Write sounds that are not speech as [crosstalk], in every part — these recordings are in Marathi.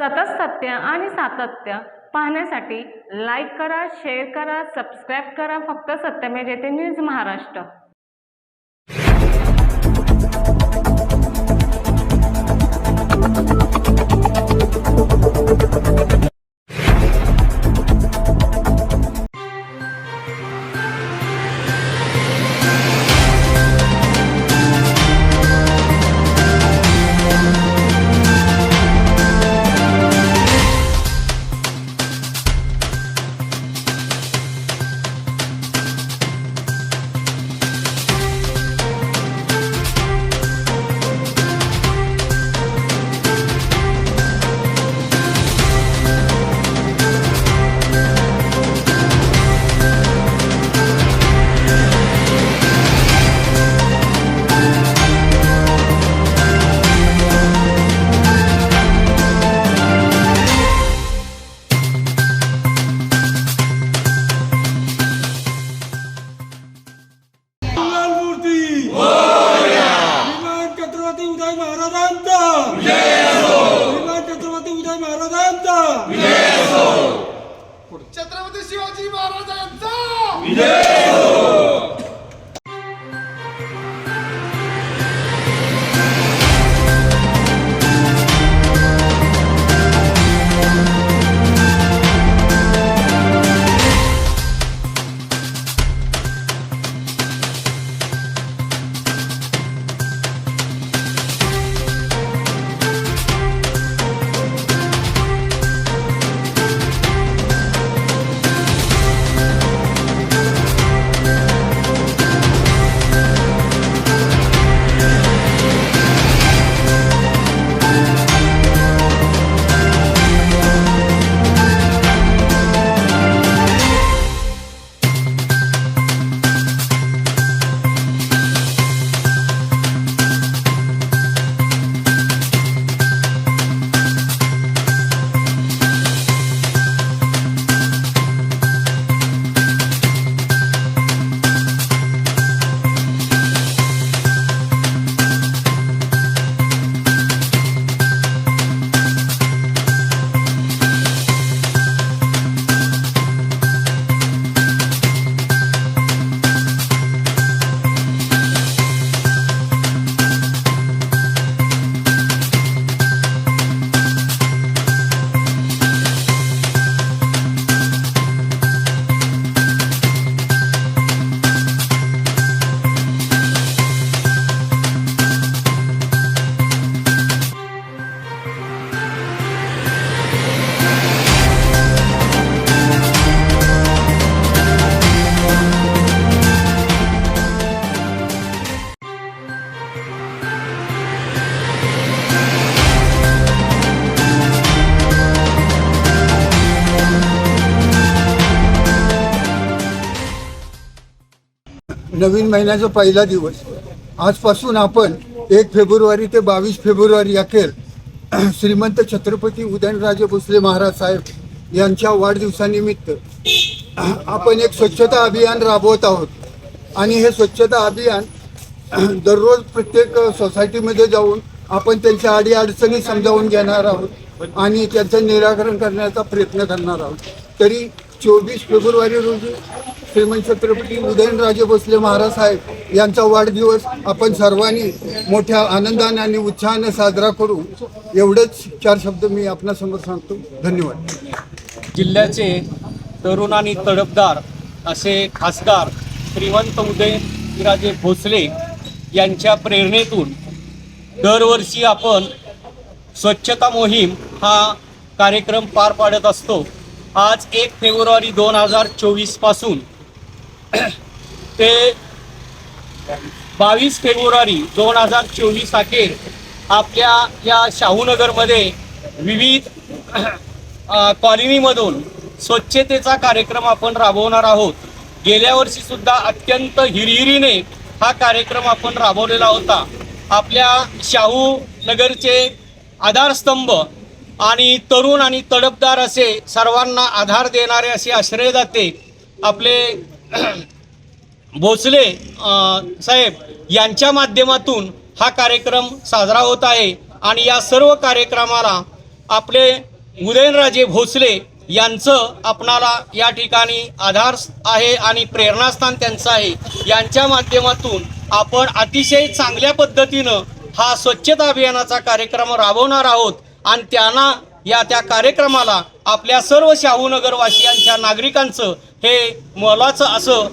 सतत सत्य आणि सातत्य पाहण्यासाठी लाईक करा शेअर करा सबस्क्राईब करा. फक्त सत्यमेव जयते न्यूज महाराष्ट्र. मंगलमूर्ती नवीन महिन्याचा पहिला दिवस. आजपासून आपण एक फेब्रुवारी ते बावीस फेब्रुवारी अखेर [clears throat] श्रीमंत छत्रपती उदयनराजे भोसले महाराज साहेब यांच्या वाढदिवसानिमित्त [clears throat] आपण एक स्वच्छता अभियान राबवत आहोत. आणि हे स्वच्छता अभियान [clears throat] दररोज प्रत्येक सोसायटीमध्ये जाऊन आपण त्यांच्या अडीअडचणी समजावून घेणार आहोत आणि त्यांचं निराकरण करण्याचा प्रयत्न करणार आहोत. तरी चोवीस फेब्रुवारी रोजी श्रीमंत छत्रपती उदयनराजे भोसले महाराज साहेब यांचा वाढदिवस आपण सर्वांनी मोठ्या आनंदाने आणि उत्साहाने साजरा करू. एवढेच चार शब्द मी आपणासमोर सांगतो. धन्यवाद. जिल्ह्याचे तरुण आणि तडफदार असे खासदार श्रीमंत उदयनराजे भोसले यांच्या प्रेरणेतून दरवर्षी आपण स्वच्छता मोहीम हा कार्यक्रम पार पाडत असतो. आज एक फेब्रुवारी दोन हजार चोवीसपासून [coughs] ते बावीस फेब्रुवारी दोन हजार चोवीस अखेर आपल्या या शाहूनगरमध्ये विविध [coughs] कॉलनीमधून स्वच्छतेचा कार्यक्रम आपण राबवणार आहोत. गेल्या वर्षी सुद्धा अत्यंत हिरिहिरीने हा कार्यक्रम आपण राबवलेला होता. आपल्या शाहू नगरचे आधारस्तंभ आणि तरुण आणि तडपदार असे सर्वांना आधार देणारे असे आश्रयदाते आपले [clears throat] भोसले साहेब यांच्या माध्यमातून हा कार्यक्रम साजरा होत आहे आणि या सर्व कार्यक्रमाला आपले उदयनराजे भोसले यांचं आपणाला या ठिकाणी आधार आहे आणि प्रेरणास्थान त्यांचं आहे. यांच्या माध्यमातून आपण अतिशय चांगल्या पद्धतीनं हा स्वच्छता अभियानाचा कार्यक्रम राबवणार आहोत आणि त्यांना या त्या कार्यक्रमाला आपल्या सर्व शाहूनगरवासियांच्या नागरिकांचं हे मोलाचं असं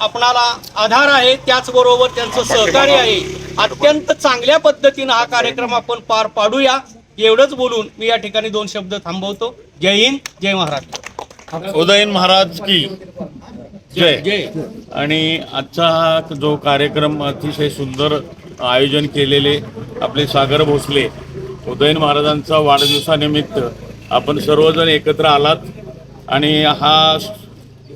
आपणाला आधार आहे त्याचबरोबर त्यांचं सहकार्य आहे. अत्यंत चांगल्या पद्धतीनं हा कार्यक्रम आपण पार पाडूया. एवढंच बोलून मी या ठिकाणी दोन शब्द थांबवतो. जय हिंद जय महाराष्ट्र. उदयन महाराज की जय. जय. आणि आजचा हा जो कार्यक्रम अतिशय सुंदर आयोजन केलेले आपले सागर भोसले उदयन महाराजांचा वाढदिवसानिमित्त आपण सर्वजण एकत्र आलात आणि हा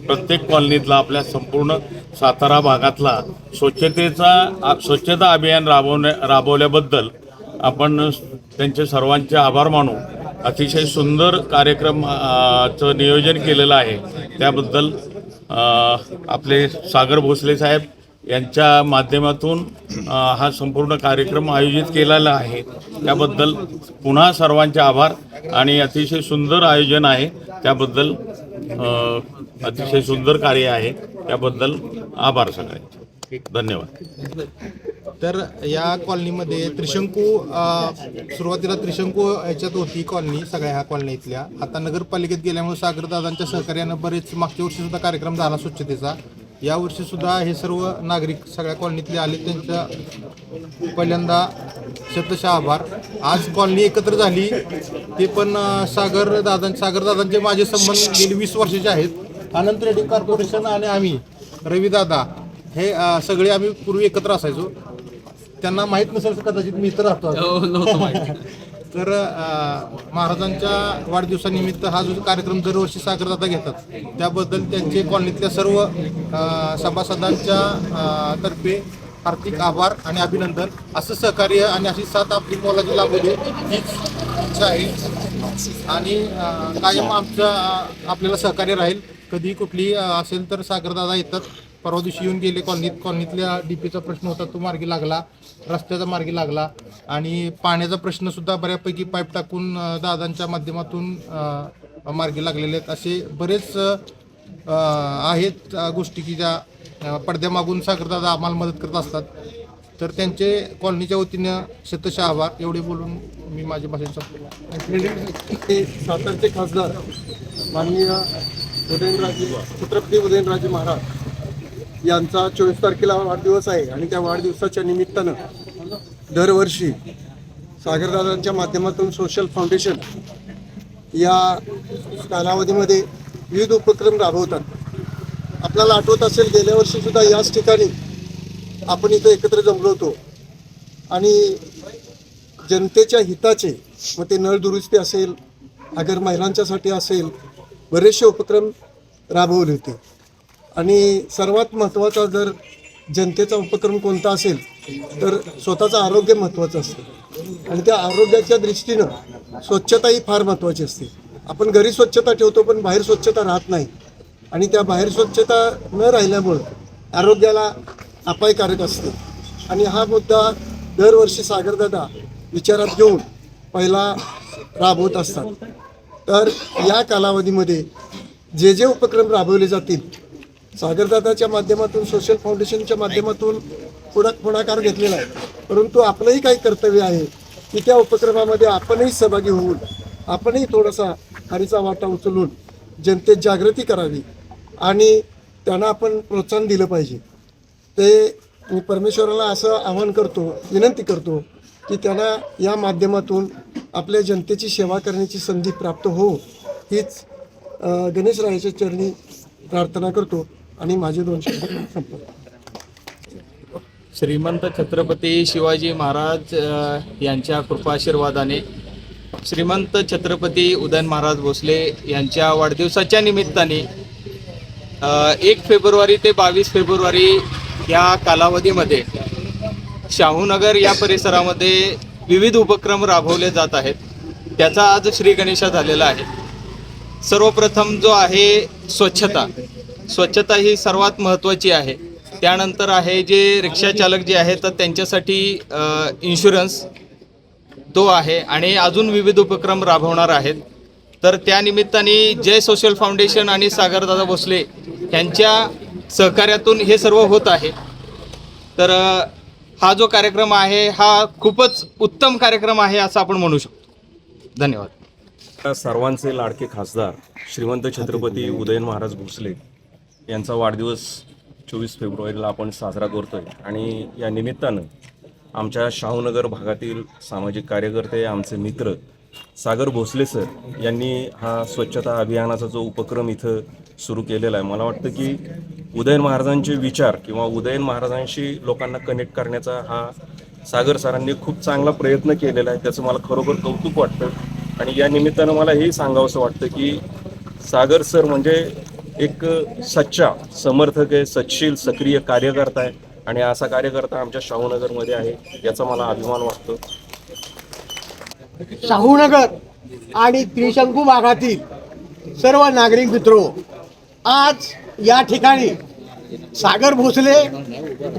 प्रत्येक कॉलनीतला आपल्या संपूर्ण सातारा भागातला स्वच्छतेचा स्वच्छता अभियान राबवण्या राबवल्याबद्दल आपण त्यांचे सर्वांचे आभार मानू. अतिशय सुंदर कार्यक्रमाचं चं नियोजन केलेलं आहे. त्याबद्दल आपले सागर भोसले साहेब यांच्या माध्यमातून हा संपूर्ण कार्यक्रम आयोजित केलेला आहे. त्याबद्दल पुन्हा सर्वांचे आभार आणि अतिशय सुंदर आयोजन आहे. त्याबद्दल अतिशय सुंदर कार्य आहे. त्याबद्दल आभार सगळ्यांचे. धन्यवाद. तर या कॉलनीमध्ये त्रिशंकू सुरुवातीला त्रिशंकू याच्यात होती कॉलनी सगळ्या ह्या कॉलनीतल्या आता नगरपालिकेत गेल्यामुळे सागरदादांच्या सहकार्यानं बरेच मागच्या वर्षी सुद्धा कार्यक्रम झाला स्वच्छतेचा. या वर्षी सुद्धा हे सर्व नागरिक सगळ्या कॉलनीतले आले. त्यांच्या पहिल्यांदा शतशः आभार. आज कॉलनी एकत्र झाली. ते पण सागर दादा सागर दादांचे माझे संबंध गेली वीस वर्षाचे आहेत. अनंत रेड्डी कॉर्पोरेशन आणि आम्ही रविदादा हे सगळे आम्ही पूर्वी एकत्र असायचो. त्यांना माहीत नसेल तर कदाचित मी इथं राहतो. आज. [laughs] तर महाराजांच्या वाढदिवसानिमित्त हा जो कार्यक्रम दरवर्षी सागरदाता घेतात त्याबद्दल त्यांचे कॉलनीतल्या सर्व सभासदांच्या तर्फे हार्दिक आभार आणि अभिनंदन. असं सहकार्य आणि अशी साथ आपली मोलाची लाभू दे हीच इच्छा आहे. आणि कायम आमचं आपल्याला सहकार्य राहील. कधी कुठली असेल तर सागरदादा येतात. परवा दिवशी येऊन गेले कॉलनीत कॉलनीतल्या डीपीचा प्रश्न होता तो मार्गी लागला रस्त्याचा मार्गी लागला. आणि पाण्याचा प्रश्न सुद्धा बऱ्यापैकी पाईप टाकून दादांच्या माध्यमातून मार्गी लागलेले आहेत. असे बरेच आहेत गोष्टी की ज्या पडद्यामागून सागरदादा आम्हाला मदत करत असतात. तर त्यांचे कॉलनीच्या वतीनं शतशः आभार. एवढे बोलून मी माझे भाषण ते सातारचे खासदार माननीय उदयनराजे छत्रपती उदयनराजे महाराज यांचा चोवीस तारखेला वाढदिवस आहे आणि त्या वाढदिवसाच्या निमित्तानं दरवर्षी सागरदादांच्या माध्यमातून सोशल फाउंडेशन या कालावधीमध्ये विविध उपक्रम राबवतात. आपल्याला आठवत असेल गेल्या वर्षीसुद्धा याच ठिकाणी आपण इथं एकत्र जमलो होतो. आणि जनतेच्या हिताचे मग ते नळदुरुस्ती असेल अगर महिलांच्यासाठी असेल बरेचसे उपक्रम राबवले होते. आणि सर्वात महत्त्वाचा जर जनतेचा उपक्रम कोणता असेल तर स्वतःचं आरोग्य महत्त्वाचं असतं. आणि त्या आरोग्याच्या दृष्टीनं स्वच्छता ही फार महत्त्वाची असते. आपण घरी स्वच्छता ठेवतो पण बाहेर स्वच्छता राहत नाही. आणि त्या बाहेर स्वच्छता न राहिल्यामुळं आरोग्याला अपायकारक असते. आणि हा मुद्दा दरवर्षी सागरदादा विचारात घेऊन पहिला राबवत असतात. तर या कालावधीमध्ये जे जे उपक्रम राबवले जातील सागरदादाच्या माध्यमातून सोशल फाउंडेशनच्या माध्यमातून पुढा पुढाकार घेतलेला आहे. परंतु आपलंही काही कर्तव्य आहे की त्या उपक्रमामध्ये आपणही सहभागी होऊन आपणही थोडासा हरीचा वाटा उचलून जनतेत जागृती करावी आणि त्यांना आपण प्रोत्साहन दिलं पाहिजे. ते मी परमेश्वराला असं आवाहन करतो विनंती करतो की त्यांना या माध्यमातून आपल्या जनतेची सेवा करण्याची संधी प्राप्त हो हीच गणेशरायाच्या चरणी प्रार्थना करतो. आणि माझे दोन शब्द श्रीमंत छत्रपती शिवाजी महाराज यांच्या कृपाशीर्वादाने श्रीमंत छत्रपती उदयन महाराज भोसले यांच्या वाढदिवसाच्या निमित्ताने एक फेब्रुवारी ते बावीस फेब्रुवारी या कालावधीमध्ये शाहूनगर या परिसरामध्ये विविध उपक्रम राबवले जात आहेत. त्याचा आज श्री गणेशा झालेला आहे. सर्वप्रथम जो आहे स्वच्छता. स्वच्छता ही सर्वात महत्त्वाची आहे. त्यानंतर आहे जे रिक्षा चालक जे आहेत तर त्यांच्यासाठी इन्शुरन्स तो आहे आणि अजून विविध उपक्रम राबवणार आहेत. तर त्यानिमित्ताने जय सोशल फाउंडेशन आणि सागरदादा भोसले यांच्या सहकार्यातून हे सर्व होत आहे. तर हा जो कार्यक्रम आहे हा खूपच उत्तम कार्यक्रम आहे असं आपण म्हणू शकतो. धन्यवाद. सर्वांचे लाडके खासदार श्रीमंत छत्रपती उदयन महाराज भोसले यांचा वाढदिवस चोवीस फेब्रुवारीला आपण साजरा करतो आहे आणि या निमित्तानं आमच्या शाहूनगर भागातील सामाजिक कार्यकर्ते आमचे मित्र सागर भोसले सर यांनी हा स्वच्छता अभियानाचा जो उपक्रम इथं सुरू केलेला आहे. मला वाटतं की उदयन महाराजांचे विचार किंवा उदयन महाराजांशी लोकांना कनेक्ट करण्याचा हा सागर सरांनी खूप चांगला प्रयत्न केलेला आहे. त्याचं मला खरोखर कौतुक वाटतं. आणि या निमित्तानं मला हे सांगावंसं वाटतं की सागर सर म्हणजे एक सच्चा समर्थक आहे सचशील सक्रिय कार्यकर्ता आहे. आणि असा कार्यकर्ता आमच्या शाहूनगरमध्ये आहे याचा मला अभिमान वाटतो. शाहूनगर आणि त्रिशंकू भागातील सर्व नागरिक मित्रो आज या ठिकाणी सागर भोसले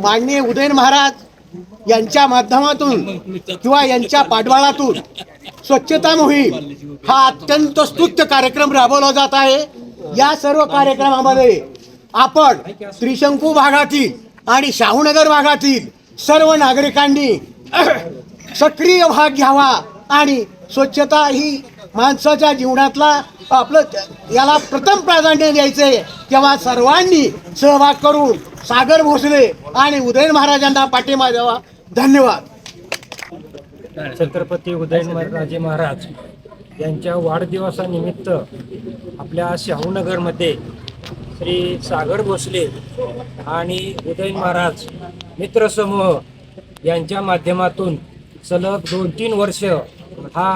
माननीय उदयन महाराज यांच्या माध्यमातून किंवा यांच्या पाठबळातून स्वच्छता मोहीम हा अत्यंत स्तुत्य कार्यक्रम राबवला जात आहे. या सर्व कार्यक्रमामध्ये आपण त्रिशंकू भागातील आणि शाहूनगर भागातील सर्व नागरिकांनी [clears throat] सक्रिय भाग घ्यावा आणि स्वच्छता ही माणसाच्या जीवनातला आपलं याला प्रथम प्राधान्य द्यायचे तेव्हा सर्वांनी सहभाग करून सागर भोसले आणि उदयन महाराजांना पाठिंबा द्यावा. धन्यवाद. छत्रपती उदयनराजे महाराज. यांच्या वाढदिवसानिमित्त आपल्या शाहूनगरमध्ये श्री सागर भोसले आणि उदय महाराज मित्रसमूह यांच्या माध्यमातून सलग दोन तीन वर्ष हा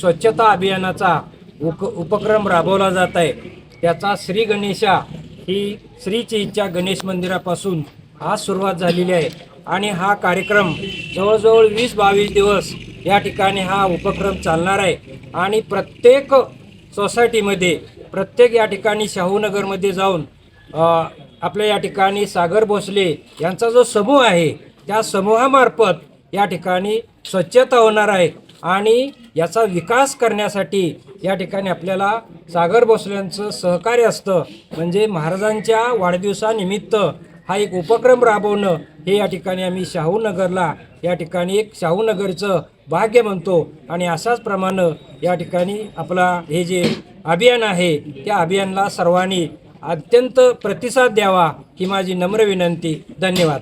स्वच्छता अभियानाचा उक उपक्रम राबवला जात आहे. त्याचा श्री गणेशा ही श्रीची इच्छा गणेश मंदिरापासून आज सुरुवात झालेली आहे. आणि हा कार्यक्रम जवळजवळ वीस बावीस दिवस या ठिकाणी हा उपक्रम चालणार आहे. आणि प्रत्येक सोसायटीमध्ये प्रत्येक या ठिकाणी शाहूनगरमध्ये जाऊन आपल्या या ठिकाणी सागर भोसले यांचा जो समूह आहे त्या समूहामार्फत या ठिकाणी स्वच्छता होणार आहे आणि याचा विकास करण्यासाठी या ठिकाणी आपल्याला सागर भोसल्यांचं सहकार्य असतं. म्हणजे महाराजांच्या वाढदिवसानिमित्त हा एक उपक्रम राबवणं हे या ठिकाणी आम्ही शाहूनगरला या ठिकाणी एक शाहूनगरचं भाग्य म्हणतो. आणि अशाच प्रमाणे या ठिकाणी आपला हे जे अभियान आहे त्या अभियानाला सर्वांनी अत्यंत प्रतिसाद द्यावा ही माझी नम्र विनंती. धन्यवाद.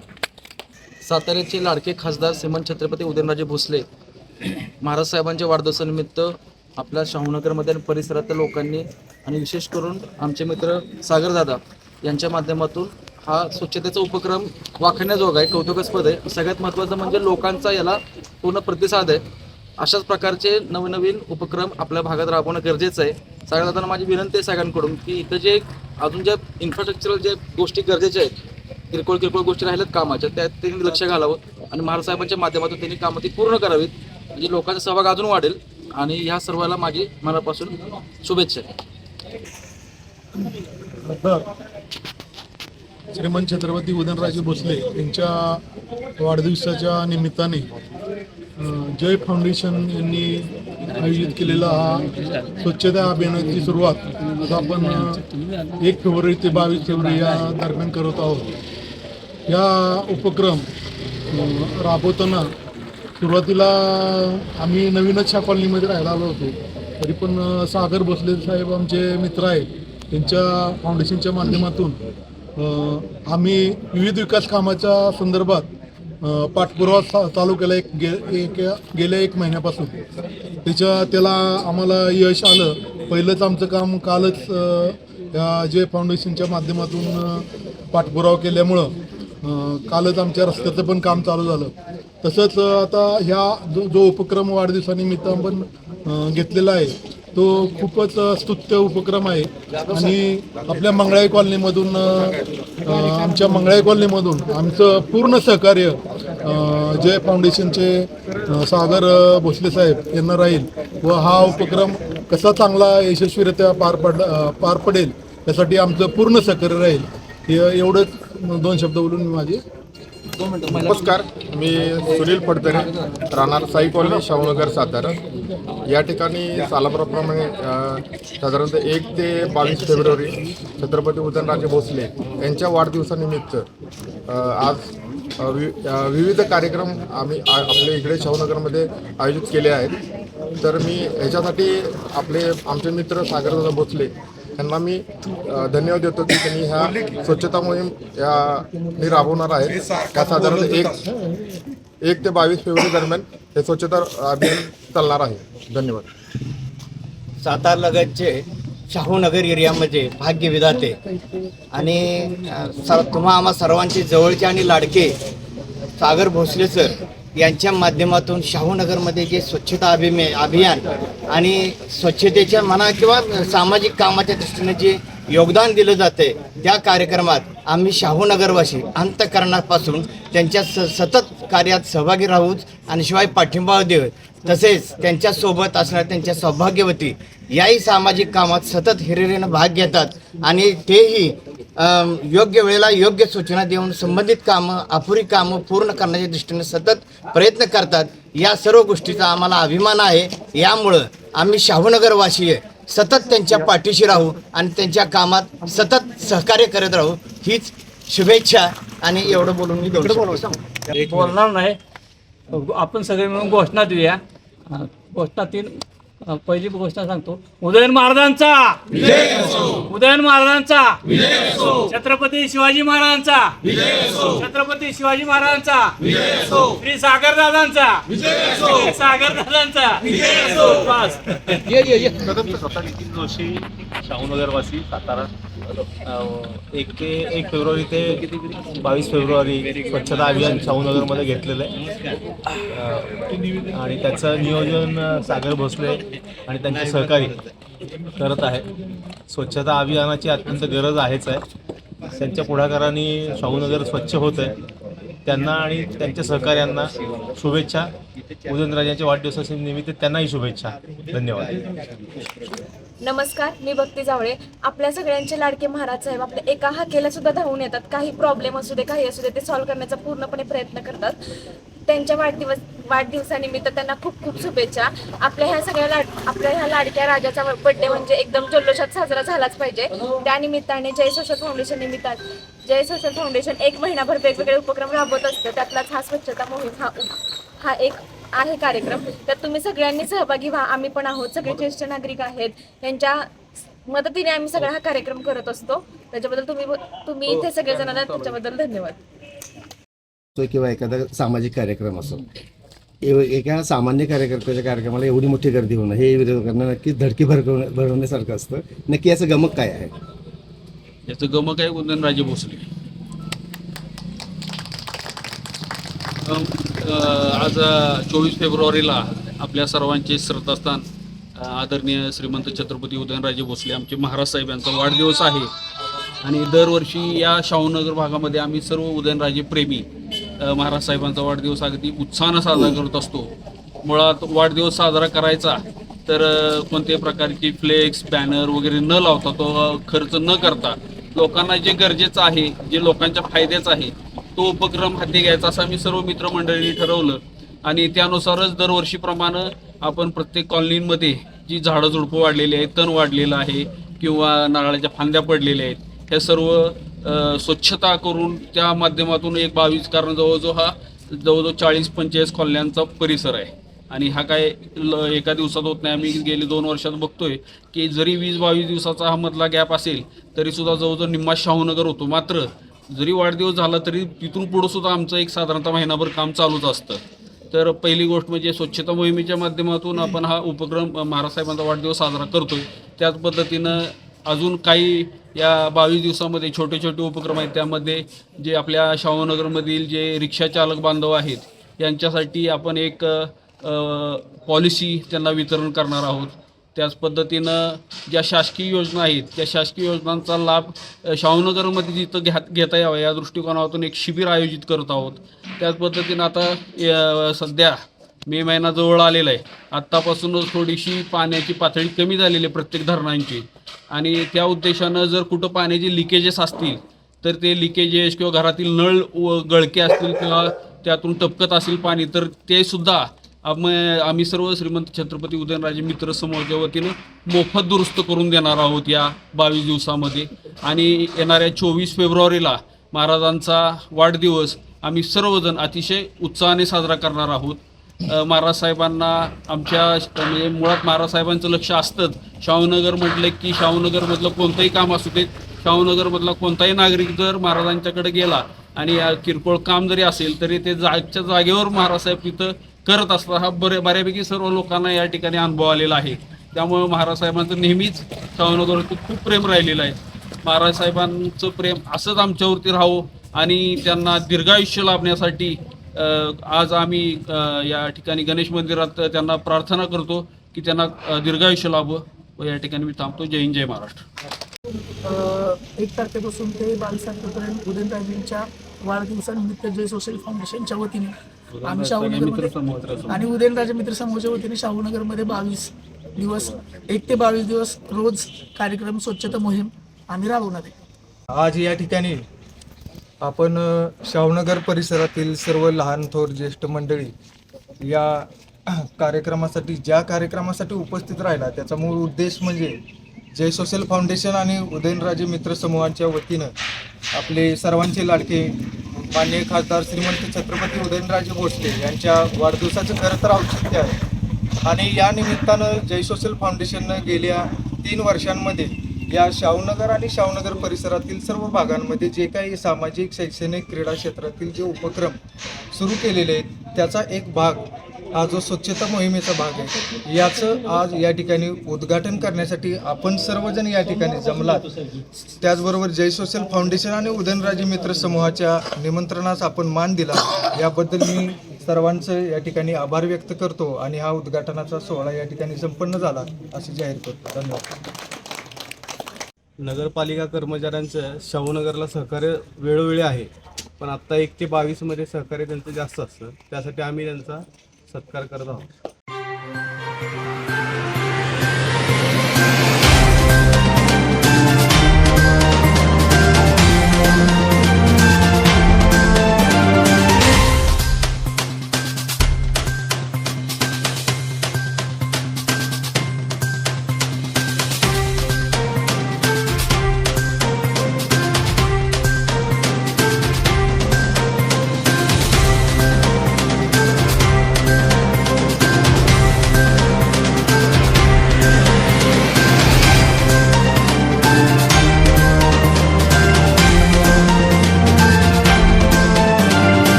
साताऱ्याचे लाडके खासदार श्रीमंत छत्रपती उदयनराजे भोसले महाराज साहेबांच्या वाढदिवसानिमित्त आपल्या शाहूनगरमध्ये आणि परिसरातल्या लोकांनी आणि विशेष करून आमचे मित्र सागरदादा यांच्या माध्यमातून हा स्वच्छतेचा उपक्रम वाखण्याजोगा आहे कौतुकास्पद आहे. सगळ्यात महत्त्वाचं म्हणजे लोकांचा याला पूर्ण प्रतिसाद आहे. अशाच प्रकारचे नवनवीन उपक्रम आपल्या भागात राबवणं गरजेचं आहे. सागरदादांना माझी विनंती आहे सगळ्यांकडून की इथं जे अजून ज्या इन्फ्रास्ट्रक्चरल जे गोष्टी गरजेच्या आहेत किरकोळ किरकोळ गोष्टी राहिल्यात कामाच्या त्यात त्यांनी लक्ष घालावं आणि महाराजसाहेबांच्या माध्यमातून त्यांनी कामं ती पूर्ण करावीत. म्हणजे लोकांचा सहभाग अजून वाढेल आणि ह्या सर्वाला माझी मनापासून शुभेच्छा. श्रीमंत छत्रपती उदयनराजे भोसले यांच्या वाढदिवसाच्या निमित्ताने जय फाउंडेशन यांनी आयोजित केलेला हा स्वच्छता अभियानाची सुरुवात आता आपण एक फेब्रुवारी ते बावीस फेब्रुवारी या दरम्यान करत आहोत. या उपक्रम राबवताना सुरुवातीला आम्ही नवीनच ह्या कॉलनीमध्ये राहायला आलो होतो. तरी पण सागर भोसले साहेब आमचे मित्र आहेत. त्यांच्या फाउंडेशनच्या माध्यमातून आम्ही विविध विकास कामाच्या संदर्भात पाठपुरावा सा चालू केला एक गे एक गेल्या एक महिन्यापासून. त्याच्या त्याला आम्हाला यश आलं. पहिलंच आमचं काम कालच या जे फाउंडेशनच्या माध्यमातून पाठपुरावा केल्यामुळं कालच आमच्या रस्त्याचं पण काम चालू झालं. तसंच आता ह्या जो जो उपक्रम वाढदिवसानिमित्त आपण घेतलेला आहे तो खूपच स्तुत्य उपक्रम आहे. आणि आपल्या मंगळाई कॉलनीमधून आमच्या मंगळाई कॉलनीमधून आमचं पूर्ण सहकार्य जय फाउंडेशनचे सागर भोसले साहेब यांना राहील व हा उपक्रम कसा चांगला यशस्वीरित्या पार पड पार पडेल त्यासाठी आमचं पूर्ण सहकार्य राहील. हे एवढंच दोन शब्द बोलून मी माझे नमस्कार मी सुनील फडतरे राहणार साई कॉलनी शाहूनगर सातारा. या ठिकाणी सालाप्रमाणे अ, साधारणतः एक ते बावीस फेब्रुवारी छत्रपती उदयनराजे भोसले यांच्या वाढदिवसानिमित्त आज वि विविध कार्यक्रम आम्ही आ- आपल्या इकडे शाहूनगरमध्ये आयोजित केले आहेत. तर मी ह्याच्यासाठी आपले आमचे मित्र सागरदादा भोसले यांना मी धन्यवाद देतो की त्यांनी ह्या स्वच्छता मोहीम या मी राबवणार आहे. साधारण एक एक ते बावीस फेब्रुवारी दरम्यान हे स्वच्छता अभियान चालणार आहे. धन्यवाद. सातार लगतचे शाहूनगर एरियामध्ये भाग्य विधाते आणि सर तुम्हा आम्हा सर्वांचे जवळचे आणि लाडके सागर भोसले सर यांच्या माध्यमातून शाहूनगरमध्ये जे स्वच्छता अभिमे अभियान आणि स्वच्छतेच्या म्हणा किंवा सामाजिक कामाच्या दृष्टीने जे योगदान दिलं जाते. त्या कार्यक्रमात आम्ही शाहूनगरवासी अंतकरणापासून त्यांच्या स सतत कार्यात सहभागी राहूच आणि शिवाय पाठिंबा देऊ. तसेच त्यांच्यासोबत असणाऱ्या त्यांच्या सौभाग्यवती याही सामाजिक कामात सतत हिरिरीनं भाग घेतात आणि तेही योग्य वेळेला योग्य सूचना देऊन संबंधित कामं अपुरी कामं पूर्ण करण्याच्या दृष्टीने सतत प्रयत्न करतात. या सर्व गोष्टीचा आम्हाला अभिमान आहे. यामुळं आम्ही शाहूनगरवासी सतत त्यांच्या पाठीशी राहू आणि त्यांच्या कामात सतत सहकार्य करत राहू हीच शुभेच्छा आणि एवढं बोलून मी बोलणार नाही. आपण सगळे मिळून घोषणा देऊया. घोषणा घोषणातील पहिली घोषणा सांगतो. उदयन महाराजांचा. उदयन महाराजांचा. छत्रपती शिवाजी महाराजांचा. छत्रपती शिवाजी महाराजांचा. श्री सागरदादांचा श्री सागरदादांचा. नितीन जोशी शाहूनगरवासी सातारा। एक ते एक फेब्रुवारी ते बावीस फेब्रुवारी स्वच्छता अभियान शाहूनगरमध्ये घेतलेलं आहे. आणि त्याचं नियोजन सागर भोसले आणि त्यांचे सहकारी करत आहे. स्वच्छता अभियानाची अत्यंत गरज आहेच आहे. त्यांच्या पुढाकाराने शाहूनगर स्वच्छ होत आहे. त्यांना आणि त्यांच्या सहकार्यांना शुभेच्छा. उदयनराजांच्या वाढदिवसाच्या निमित्त त्यांनाही शुभेच्छा. धन्यवाद. नमस्कार मी भक्ती जावळे. आपल्या सगळ्यांचे लाडके महाराज साहेब आपल्या एका हाकेला सुद्धा धावून येतात. काही प्रॉब्लेम असू दे काही असू दे ते सॉल्व्ह करण्याचा पूर्णपणे प्रयत्न करतात. त्यांच्या वाढदिवस वाढदिवसानिमित्त त्यांना खूप खूप शुभेच्छा. आपल्या ह्या सगळ्या लाड आपल्या ह्या लाडक्या राजाचा बर्थडे म्हणजे एकदम जल्लोषात साजरा झालाच पाहिजे. त्यानिमित्ताने जय सोशल फाउंडेशन निमित्ताने जय सोशल फाउंडेशन एक महिनाभर वेगवेगळे उपक्रम राबवत असतं. त्यातलाच हा स्वच्छता मोहीम हा हा एक आहे कार्यक्रम त्यात तुम्ही सगळ्यांनी सहभागी व्हा. आम्ही पण आहोत. सगळे ज्येष्ठ नागरिक आहेत. त्यांच्या मदतीने आम्ही सगळा हा कार्यक्रम करत असतो. त्याच्याबद्दल तुम्ही तुम्ही इथे सगळेजणांना त्याच्याबद्दल धन्यवाद. किंवा एखादा सामाजिक कार्यक्रम असो. एका सामान्य कार्यकर्त्याच्या कार्यक्रमाला एवढी मोठी गर्दी होणं हे विरोधकांना नक्कीच धडकी भरकव भरवण्यासारखं असतं. नक्की याचं गमक काय आहे? याचं गमक आहे उदयनराजे भोसले. आज चोवीस फेब्रुवारीला आपल्या सर्वांचे श्रद्धास्थान आदरणीय श्रीमंत छत्रपती उदयनराजे भोसले आमचे महाराज साहेब यांचा वाढदिवस आहे. आणि दरवर्षी या शाहूनगर भागामध्ये आम्ही सर्व उदयनराजे प्रेमी महाराज साहेबांचा वाढदिवस अगदी उत्साहानं साजरा करत असतो. मुळात वाढदिवस साजरा करायचा तर कोणत्याही प्रकारची फ्लेक्स बॅनर वगैरे न लावता तो खर्च न करता लोकांना जे गरजेचं आहे जे लोकांच्या फायद्याचं आहे तो उपक्रम हाती घ्यायचा असं आम्ही सर्व मित्रमंडळींनी ठरवलं. आणि त्यानुसारच दरवर्षीप्रमाणे आपण प्रत्येक कॉलनीमध्ये जी झाडं झुडपं वाढलेली आहेत तण वाढलेलं आहे किंवा नारळाच्या फांद्या पडलेल्या आहेत हे सर्व स्वच्छता करून त्या माध्यमातून एक बावीस कारण जवळजवळ हा जवळजवळ चाळीस पंचेचाळीस कॉलन्यांचा परिसर आहे. आणि हा काय ल एका दिवसात होत नाही. आम्ही गेली दोन वर्षात बघतोय की जरी वीस बावीस दिवसाचा हा मधला गॅप असेल तरी सुद्धा जवळजवळ निम्मा शाहूनगर होतो. मात्र जरी वाढदिवस झाला तरी तिथून पुढं सुद्धा आमचं एक साधारणतः महिनाभर काम चालूच असतं. तर पहिली गोष्ट म्हणजे स्वच्छता मोहिमेच्या माध्यमातून आपण हा उपक्रम महाराजसाहेबांचा वाढदिवस साजरा करतोय. त्याच पद्धतीनं अजून काही या बावीस दिवसामध्ये छोटे छोटे उपक्रम आहेत. त्यामध्ये जे आपल्या शाहूनगरमधील जे रिक्षाचालक बांधव आहेत यांच्यासाठी आपण एक पॉलिसी त्यांना वितरण करणार आहोत. त्याच पद्धतीनं ज्या शासकीय योजना आहेत त्या शासकीय योजनांचा लाभ शाहूनगरमध्ये जिथं घ्या घेता यावा या दृष्टिकोनातून एक शिबिर आयोजित करत आहोत. त्याच पद्धतीनं आता सध्या मे महिना जवळ आलेला आहे. आत्तापासूनच थोडीशी पाण्याची पातळी कमी झालेली आहे प्रत्येक धरणांची. आणि त्या उद्देशानं जर कुठं पाण्याचे लिकेजेस असतील तर ते लिकेजेस किंवा घरातील नळ व गळके असतील किंवा त्यातून टपकत असेल पाणी तर ते सुद्धा आम आम्ही सर्व श्रीमंत छत्रपती उदयनराजे मित्र समूहाच्या वतीनं मोफत दुरुस्त करून देणार आहोत या बावीस दिवसामध्ये. आणि येणाऱ्या चोवीस फेब्रुवारीला महाराजांचा वाढदिवस आम्ही सर्वजण अतिशय उत्साहाने साजरा करणार आहोत. महाराज साहेबांना आमच्या म्हणजे मुळात महाराज साहेबांचं लक्ष असतंच. शाहूनगर म्हटलं की शाहूनगरमधलं कोणतंही काम असू दे शाहूनगरमधला कोणताही नागरिक जर महाराजांच्याकडे गेला आणि किरकोळ काम जरी असेल तरी ते जागच्या जागेवर महाराज साहेब तिथं करत असतात हा बरे बऱ्यापैकी सर्व लोकांना या ठिकाणी अनुभव आलेला आहे. त्यामुळे महाराज साहेबांचं नेहमीच शाहूनगरवरती खूप प्रेम राहिलेलं आहे. महाराज साहेबांचं प्रेम असंच आमच्यावरती राहावं आणि त्यांना दीर्घायुष्य लाभण्यासाठी आज आम्ही या ठिकाणी गणेश मंदिरात त्यांना प्रार्थना करतो की त्यांना दीर्घायुष्य लाभो व या ठिकाणी मी थांबतो. जय हिंद जय महाराष्ट्र. एक तारखेपासून ते बावीस उदयनराजेंच्या वाढदिवसानिमित्त जय सोशल फाउंडेशनच्या वतीने आम्ही शाहूनगरमध्ये आणि उदयनराजे मित्र समूहाच्या वतीने शाहूनगरमध्ये बावीस दिवस एक ते बावीस दिवस रोज कार्यक्रम स्वच्छता मोहीम आम्ही राबवणार आहे. आज या ठिकाणी आपण शाहूनगर परिसरातील सर्व लहान थोर ज्येष्ठ मंडळी या कार्यक्रमासाठी ज्या कार्यक्रमासाठी उपस्थित राहिला त्याचा मूळ उद्देश म्हणजे जय सोशल फाउंडेशन आणि उदयनराजे मित्र समूहाच्या वतीनं आपले सर्वांचे लाडके माननीय खासदार श्रीमंत छत्रपती उदयनराजे भोसले यांच्या वाढदिवसाचं खरं तर औचित्य आहे. आणि या निमित्तानं जय सोशल फाउंडेशननं गेल्या तीन वर्षांमध्ये या शाहूनगर आणि शाहूनगर परिसरातील सर्व भागांमध्ये जे काही सामाजिक शैक्षणिक क्रीडा क्षेत्रातील जे उपक्रम सुरू केलेले आहेत त्याचा एक भाग हा जो स्वच्छता मोहिमेचा भाग आहे याचं आज या ठिकाणी उद्घाटन करण्यासाठी आपण सर्वजण या ठिकाणी जमलात. त्याचबरोबर जय सोशल फाउंडेशन आणि उदयनराजे मित्र समूहाच्या निमंत्रणास आपण मान दिला. याबद्दल मी सर्वांचं या ठिकाणी आभार व्यक्त करतो आणि हा उद्घाटनाचा सोहळा या ठिकाणी संपन्न झाला असे जाहीर करतो. धन्यवाद. नगरपालिका कर्मचाऱ्यांचं शाहूनगरला सहकार्य वेळोवेळी आहे पण आत्ता एक ते बावीसमध्ये सहकार्य त्यांचं जास्त असतं. त्यासाठी आम्ही त्यांचा सत्कार करत आहोत.